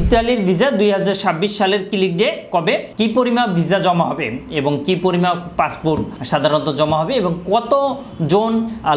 ইতালির ভিসা দুই হাজার ছাব্বিশ সালের ক্লিক ডে কবে? কি পরিমাণ ভিসা জমা হবে এবং কি পরিমাণ পাসপোর্ট সাধারণত জমা হবে এবং কত জন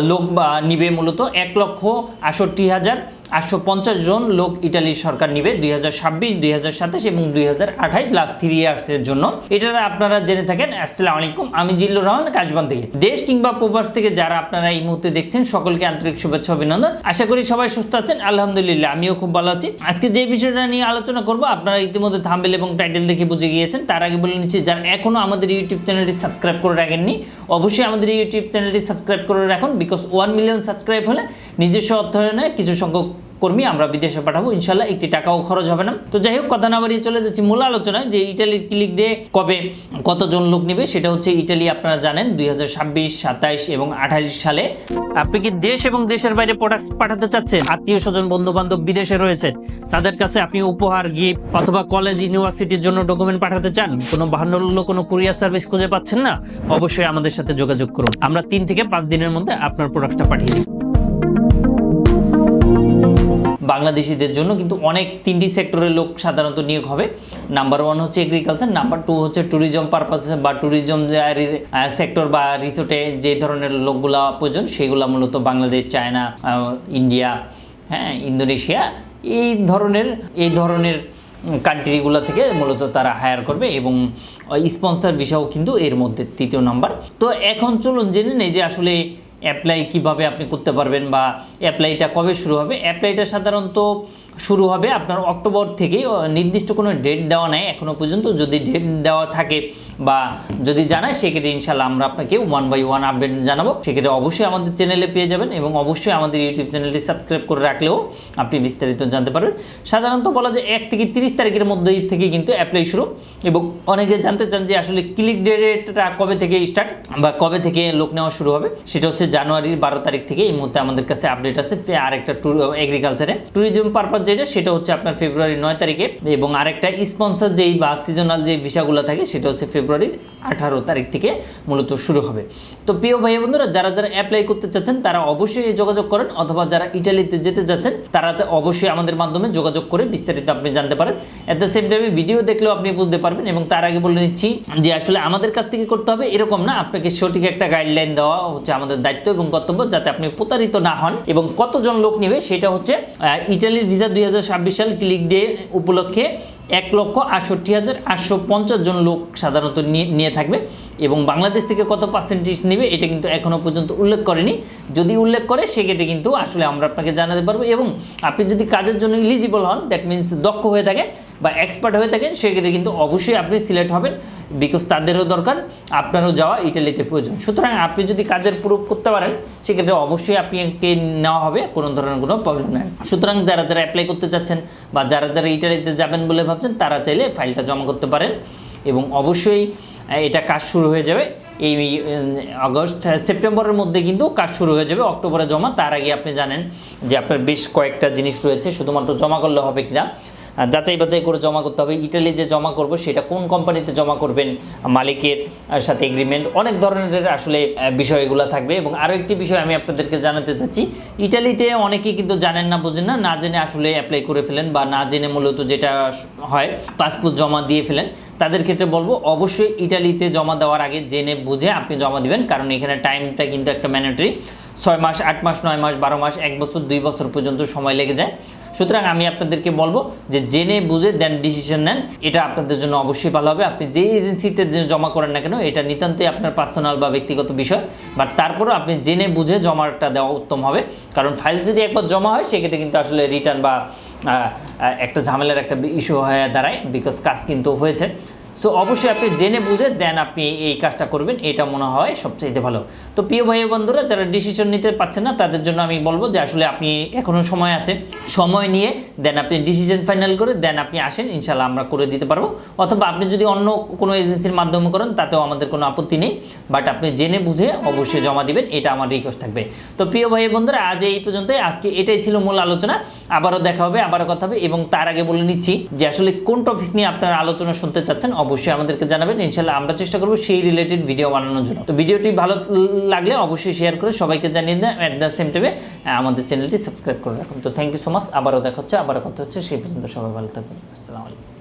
লোক নিবে মূলত? এক লক্ষ আষট্টি হাজার আটশো পঞ্চাশ জন লোক ইটালির সরকার নিবে দুই হাজার ছাব্বিশ, দুই হাজার সাতাশ এবং দুই হাজার আঠাশ লাস্ট থ্রি ইয়ার্সের জন্য। এটা আপনারা জেনে থাকেন। আসসালামু আলাইকুম, আমি জিল্লুর রহমান, কাজবান থেকে। দেশ কিংবা প্রবাস থেকে যারা আপনারা এই মুহূর্তে দেখছেন, সকলকে আন্তরিক শুভেচ্ছা অভিনন্দন। আশা করি সবাই সুস্থ আছেন। আলহামদুলিল্লাহ, আমিও খুব ভালো আছি। আজকে যে বিষয়টা নিয়ে আলোচনা করব। আপনারা ইতিমধ্যে থাম্বেল এবং টাইটেল দেখে বুঝে গিয়েছেন। তার আগে বলে নিচ্ছি, যারা এখনও আমাদের ইউটিউব চ্যানেলটি সাবস্ক্রাইব করে রাখেননি, অবশ্যই আমাদের ইউটিউব চ্যানেলটি সাবস্ক্রাইব করে রাখুন বিকজ ওয়ান মিলিয়ন সাবস্ক্রাইব হলে নিজস্ব অর্থায়নে কিছু সংখ্যক কর্মী আমরা বিদেশে পাঠাবো, ইনশাল্লাহ একটি টাকাও খরচ হবে না। তো যাই হোক, কথা না বাড়িয়ে চলে যাচ্ছি মূল আলোচনায়, যে ইটালির ক্লিক দিয়ে কবে কতজন লোক নেবে, সেটা হচ্ছে ইটালি, আপনারা জানেন, দুই হাজার এবং আঠাইশ সালে। আপনি কি দেশ এবং দেশের বাইরে প্রোডাক্ট পাঠাতে চাচ্ছেন? আত্মীয় স্বজন বন্ধু বান্ধব বিদেশে রয়েছেন তাদের কাছে আপনি উপহার গিফট অথবা কলেজ ইউনিভার্সিটির জন্য ডকুমেন্ট পাঠাতে চান? কোনো বাহান্ন কোনো কুরিয়ার সার্ভিস খুঁজে পাচ্ছেন না? অবশ্যই আমাদের সাথে যোগাযোগ করুন। আমরা তিন থেকে পাঁচ দিনের মধ্যে আপনার প্রোডাক্টটা পাঠিয়ে দিই। বাংলাদেশিদের জন্য কিন্তু অনেক তিনটি সেক্টরের লোক সাধারণত নিয়োগ হবে। নাম্বার ওয়ান হচ্ছে এগ্রিকালচার নাম্বার টু হচ্ছে ট্যুরিজম পারপাসে বা ট্যুরিজম সেক্টর বা রিসোর্টে যে ধরনের লোকগুলা প্রয়োজন, সেগুলো মূলত বাংলাদেশ, চায়না ইন্ডিয়া হ্যাঁ ইন্দোনেশিয়া, এই ধরনের এই ধরনের কান্ট্রিগুলো থেকে মূলত তারা হায়ার করবে এবং স্পন্সর ভিসাও কিন্তু এর মধ্যে, তৃতীয় নাম্বার তো এখন চলুন জেনে নেই যে আসলে অ্যাপ্লাই কীভাবে আপনি করতে পারবেন বা অ্যাপ্লাইটা কবে শুরু হবে? অ্যাপ্লাইটা সাধারণত শুরু হবে আপনার অক্টোবর থেকে নির্দিষ্ট কোনো ডেট দেওয়া নেই এখনও পর্যন্ত। যদি ডেট দেওয়া থাকে বা যদি জানায়, সেক্ষেত্রে ইনশাল্লাহ আমরা আপনাকে ওয়ান বাই ওয়ান আপডেট জানাব। সেক্ষেত্রে অবশ্যই আমাদের চ্যানেলে পেয়ে যাবেন এবং অবশ্যই আমাদের ইউটিউব চ্যানেলটি সাবস্ক্রাইব করে রাখলেও আপনি বিস্তারিত জানতে পারবেন। সাধারণত বলা যায় এক থেকে তিরিশ তারিখের মধ্যেই থেকে কিন্তু অ্যাপ্লাই শুরু এবং অনেকে জানতে চান যে আসলে ক্লিক ডেটটা কবে থেকে স্টার্ট বা কবে থেকে লোক নেওয়া শুরু হবে? সেটা হচ্ছে জানুয়ারির বারো তারিখ থেকে এই মুহূর্তে আমাদের কাছে আপডেট আছে। আরেকটা ট্যুর এগ্রিকালচারে ট্যুরিজম পারপাস যেটা, সেটা হচ্ছে আপনার ফেব্রুয়ারি নয় তারিখে। এবং আরেকটা স্পন্সর যেই বা সিজনাল যে ভিসাগুলো থাকে, সেটা হচ্ছে ফেব্রুয়ারির আঠারো তারিখ থেকে মূলত শুরু হবে। তো প্রিয় ভাই বন্ধুরা, যারা যারা অ্যাপ্লাই করতে চাচ্ছেন, তারা অবশ্যই যোগাযোগ করেন, অথবা যারা ইটালিতে যেতে যাচ্ছেন, তারা অবশ্যই আমাদের মাধ্যমে যোগাযোগ করে বিস্তারিত আপনি জানতে পারেন। অ্যাট দ্য সেম টাইমে ভিডিও দেখলেও আপনি বুঝতে পারবেন, এবং তার আগে বলে নিচ্ছি যে আসলে আমাদের কাছ থেকে করতে হবে এরকম না, আপনাকে সঠিক একটা গাইডলাইন দেওয়া হচ্ছে আমাদের দায়িত্ব এবং কর্তব্য, যাতে আপনি প্রতারিত না হন। এবং কতজন লোক নেবে, সেটা হচ্ছে ইটালির ভিসা দুই হাজার ছাব্বিশ সাল ক্লিক ডে উপলক্ষে এক লক্ষ আটষট্টি হাজার আটশো পঞ্চাশ জন লোক সাধারণত নিয়ে নিয়ে থাকবে এবং বাংলাদেশ থেকে কত পার্সেন্টেজ নেবে এটা কিন্তু এখনও পর্যন্ত উল্লেখ করেনি। যদি উল্লেখ করে, সেক্ষেত্রে কিন্তু আসলে আমরা আপনাকে জানাতে পারব এবং আপনি যদি কাজের জন্য ইলিজিবল হন দ্যাট মিনস দক্ষ হয়ে থাকেন বা এক্সপার্ট হয়ে থাকেন, সেক্ষেত্রে কিন্তু অবশ্যই আপনি সিলেক্ট হবেন বিকজ তাদেরও দরকার, আপনারও যাওয়া ইটালিতে প্রয়োজন। সুতরাং আপনি যদি কাজের প্রুফ করতে পারেন, সেক্ষেত্রে অবশ্যই আপনাকে নেওয়া হবে, কোনো ধরনের কোনো প্রবলেম নেই। সুতরাং যারা যারা অ্যাপ্লাই করতে চাচ্ছেন বা যারা যারা ইটালিতে যাবেন বলে ভাবছেন, তারা চাইলে ফাইলটা জমা করতে পারেন এবং অবশ্যই এটা কাজ শুরু হয়ে যাবে এই আগস্ট সেপ্টেম্বরের মধ্যে কিন্তু কাজ শুরু হয়ে যাবে, অক্টোবরে জমা। তার আগে আপনি জানেন যে আপনার বেশ কয়েকটা জিনিস রয়েছে, শুধুমাত্র জমা করলে হবে কিনা। যাচাই বাছাই করে জমা করতে হবে। ইটালি যে জমা করব, সেটা কোন কোম্পানিতে জমা করবেন, মালিকের সাথে এগ্রিমেন্ট অনেক ধরনের আসলে বিষয়গুলো থাকবে। এবং আরও একটি বিষয় আমি আপনাদেরকে জানাতে চাচ্ছি, ইটালিতে অনেকেই কিন্তু জানেন না, বুঝেন না না জেনে আসলে অ্যাপ্লাই করে ফেলেন বা না জেনে মূলত যেটা হয় পাসপোর্ট জমা দিয়ে ফেলেন। তাদের ক্ষেত্রে বলব, অবশ্যই ইটালিতে জমা দেওয়ার আগে জেনে বুঝে আপনি জমা দিবেন, কারণ এখানে টাইমটা কিন্তু একটা ম্যান্ডেটরি ছয় মাস, আট মাস, নয় মাস, বারো মাস, এক বছর, দুই বছর পর্যন্ত সময় লেগে যায়। সুতরাং আমি আপনাদেরকে বলব যে জেনে বুঝে দেন ডিসিশন নেন। এটা আপনাদের জন্য অবশ্যই ভালো হবে। আপনি যে এজেন্সিতে জমা করেন না কেন, এটা নিতান্তই আপনার পার্সোনাল বা ব্যক্তিগত বিষয়। বাট তারপরও আপনি জেনে বুঝে জমাটা দেওয়া উত্তম হবে। কারণ ফাইল যদি একবার জমা হয়, সেক্ষেত্রে কিন্তু আসলে রিটার্ন বা একটা ঝামেলার একটা ইস্যু হয়ে দাঁড়ায়। বিকজ কাজ কিন্তু হয়েছে। সো অবশ্যই আপনি জেনে বুঝে দেন আপনি এই কাজটা করবেন। এটা মনে হয় সবচাইতে ভালো। তো প্রিয় ভাই বন্ধুরা, যারা ডিসিশন নিতে পারছেন না, তাদের জন্য আমি বলব যে আসলে আপনি এখনও সময় আছে। সময় নিয়ে দেন আপনি ডিসিশন ফাইনাল করে দেন আপনি আসেন। ইনশাল্লাহ আমরা করে দিতে পারব। অথবা আপনি যদি অন্য কোনো এজেন্সির মাধ্যমে করেন, তাতেও আমাদের কোনো আপত্তি নেই। বাট আপনি জেনে বুঝে অবশ্যই জমা দিবেন। এটা আমার রিকোয়েস্ট থাকবে। তো প্রিয় ভাই বন্ধুরা, আজ এই পর্যন্তই। আজকে এটাই ছিল মূল আলোচনা। আবারও দেখা হবে, আবারও কথা হবে এবং তার আগে বলে নিচ্ছি যে আসলে কোন টপিক নিয়ে আপনারা আলোচনা শুনতে চাচ্ছেন অবশ্যই আমাদেরকে জানাবেন। ইনশাল্লাহ আমরা চেষ্টা করব সেই রিলেটেড ভিডিও বানানোর জন্য। তো ভিডিওটি ভালো লাগলে অবশ্যই শেয়ার করে সবাইকে জানিয়ে দেন অ্যাট দ্য সেম টাইমে আমাদের চ্যানেলটি সাবস্ক্রাইব করে রাখুন। তো থ্যাংক ইউ সো মাচ আবারও দেখা হচ্ছে, আবারও কথা হচ্ছে। সেই পর্যন্ত সবাই ভালো থাকবেন। আসসালামু আলাইকুম।